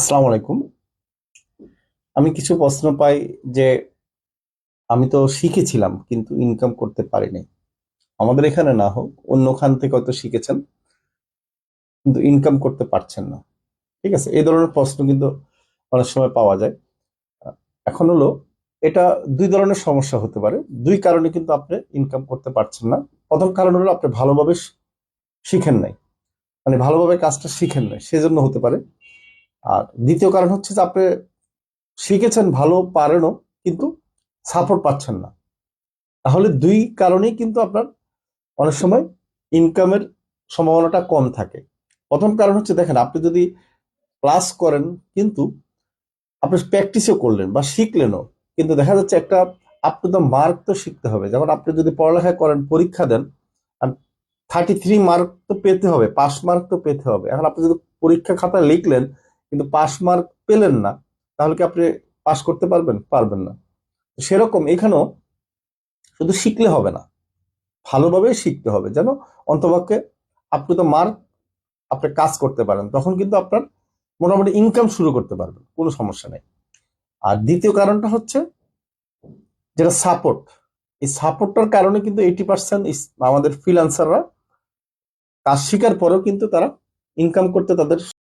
আসসালামু আলাইকুম। আমি কিছু প্রশ্ন পাই যে আমি তো শিখেছিলাম কিন্তু ইনকাম করতে পারিনি। আমাদের এখানে না হোক, অন্য খান থেকে হয়তো শিখেছেন কিন্তু ইনকাম করতে পারছেন না। ঠিক আছে, এই ধরনের প্রশ্ন কিন্তু অনেক সময় পাওয়া যায়। এখন হলো, এটা দুই ধরনের সমস্যা হতে পারে। দুই কারণে কিন্তু আপনি ইনকাম করতে পারছেন না। প্রথম কারণ হলো আপনি ভালোভাবে শিখেন নাই। মানে ভালোভাবে কাজটা শিখেন নাই, সেজন্য হতে পারে। আর দ্বিতীয় কারণ হচ্ছে যে আপনি শিখেছেন ভালো পারেনও, কিন্তু সাপোর্ট পাচ্ছেন না। তাহলে দুই কারণেই কিন্তু আপনার অনেক সময় ইনকামের সম্ভাবনাটা কম থাকে। প্রথম কারণ হচ্ছে দেখেন, আপনি যদি ক্লাস করেন, কিন্তু আপনি প্র্যাকটিসও করলেন বা শিখলেনও, কিন্তু দেখা যাচ্ছে একটা আপনি তো মার্ক তো শিখতে হবে। যেমন আপনি যদি পড়ালেখা করেন, পরীক্ষা দেন থার্টি থ্রি মার্ক তো পেতে হবে পাস মার্ক তো পেতে হবে। এখন আপনি যদি পরীক্ষা খাতায় লিখলেন কিন্তু পাস মার্ক পেলেন না, তাহলে কি আপনি পাস করতে পারবেন? পারবেন না। সেরকম এখানেও শুধু শিখলে হবে না ভালোভাবে শিখতে হবে। যেন অন্তপক্ষে আপনি তো মার্ক আপনি কাজ করতে পারেন, তখন কিন্তু আপনার মোটামুটি ইনকাম শুরু করতে পারবেন, কোনো সমস্যা নেই। আর দ্বিতীয় কারণটা হচ্ছে যেটা সাপোর্ট এই সাপোর্টটার কারণে কিন্তু এইটি পার্সেন্ট আমাদের ফ্রিল্যান্সাররা কাজ শিকার পরেও কিন্তু তারা ইনকাম করতে তাদের